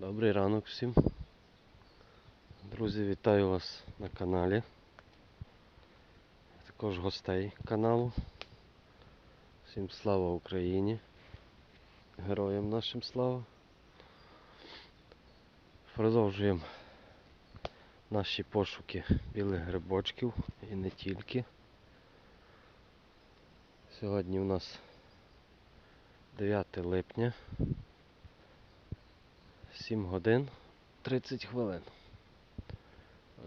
Добрий ранок всім. Друзі, вітаю вас на каналі. Також гостей каналу. Всім слава Україні. Героям нашим слава. Продовжуємо наші пошуки білих грибочків і не тільки. Сьогодні у нас 9 липня. 7 годин 30 хвилин.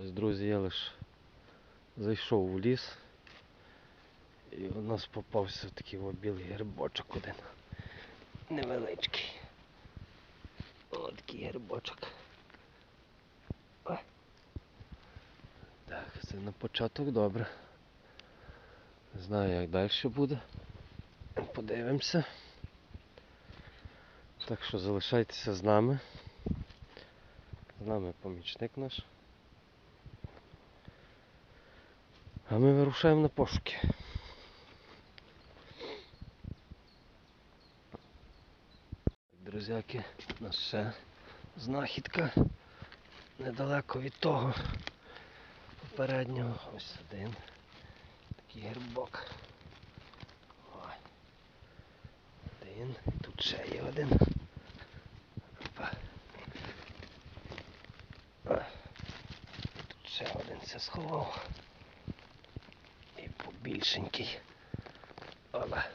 Ось, друзі, я лише зайшов у ліс і у нас попався такий білий грибочок один. Невеличкий. О, такий грибочок. О. Так, це на початок добре. Не знаю як далі буде. Подивимося. Так що залишайтеся з нами. Нами помічник наш. А ми вирушаємо на пошуки. Друзяки, у нас ще знахідка недалеко від того попереднього. Ось один. Такий гербок. Один. Тут ще є один. Опа. А. Тут ще один це сховав. І побільшенький. Оба.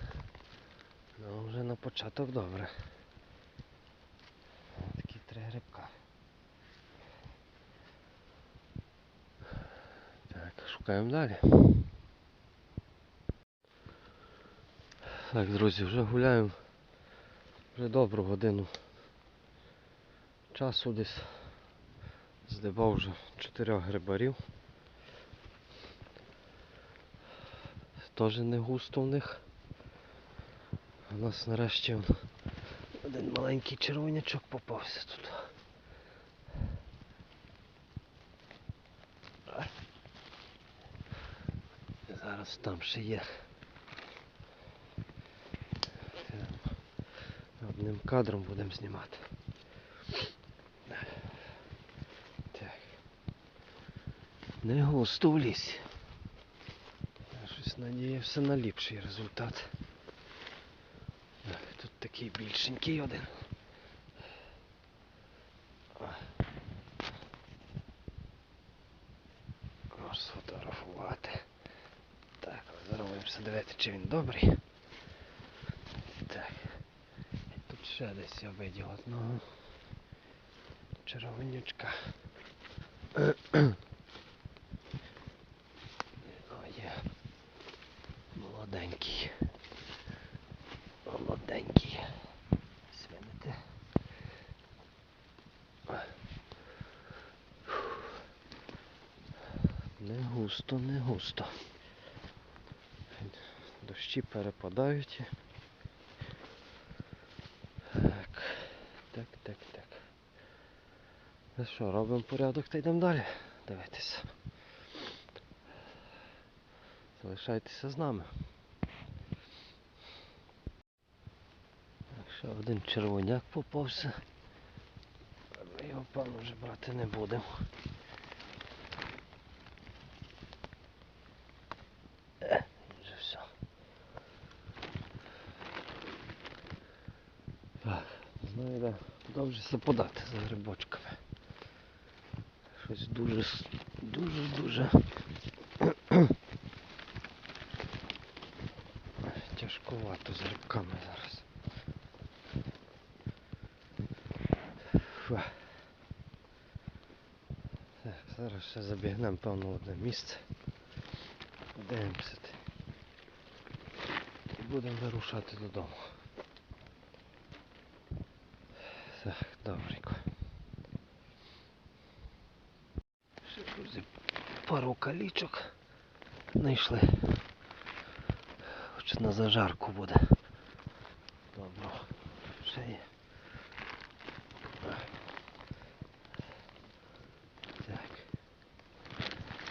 Ну вже на початок добре. Такі три грибка. Так, шукаємо далі. Так, друзі, вже гуляємо вже добру годину часу десь. Здибав вже чотирьох грибарів. Теж не густо в них. У нас нарешті один маленький червонячок попався тут. Зараз там ще є. Одним кадром будемо знімати. Так. Не густо в лісі. Надіявся на ліпший результат. Тут такий більшенький один. Можу сфотографувати. Так, зараз дивитися, чи він добрий. Так. Тут ще десь я видів одного червонючка. О, є. Молоденький. Молоденький. Свинете. Не густо, не густо. Дощі перепадають. Так, так, так, так. Ну що, робимо порядок та йдемо далі. Дивитися. Залишайтеся з нами. Так, ще один червоняк попався. Ми його певно вже брати не будемо. Е, він же все. Так, не знаю, де довжеся подати за грибочками. Щось дуже, дуже, дуже тяжковато з грибками зараз. Фу. Так, зараз ще забігнемо певно одне місце. Подивимося. те. І будемо вирушати додому. Так, добренько. Ще, друзі, пару калічок знайшли. Хоч на зажарку буде. Добро. Ще є. Так.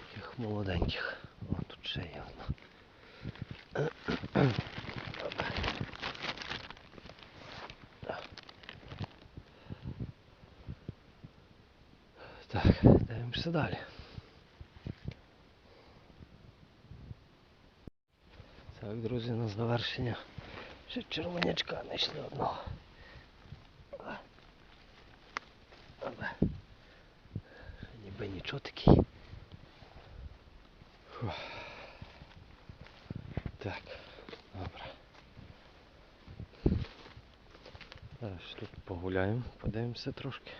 Таких молоденьких. О, тут ще є рухаємося далі. Так, друзі, на завершення. Ще червонячка знайшли одного. Але ніби нічого такий. Так, добре. Зараз тут погуляємо, подивимося трошки.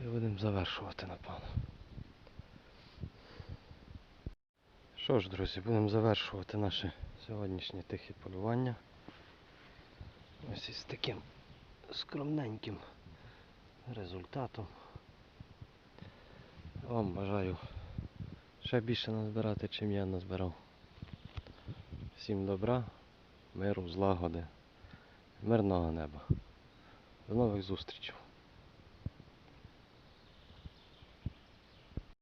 І будемо завершувати, напевно. Що ж, друзі, будемо завершувати наше сьогоднішнє тихе полювання. Ось із таким скромненьким результатом. Вам бажаю ще більше назбирати, чим я назбирав. Всім добра, миру, злагоди, мирного неба. До нових зустрічей.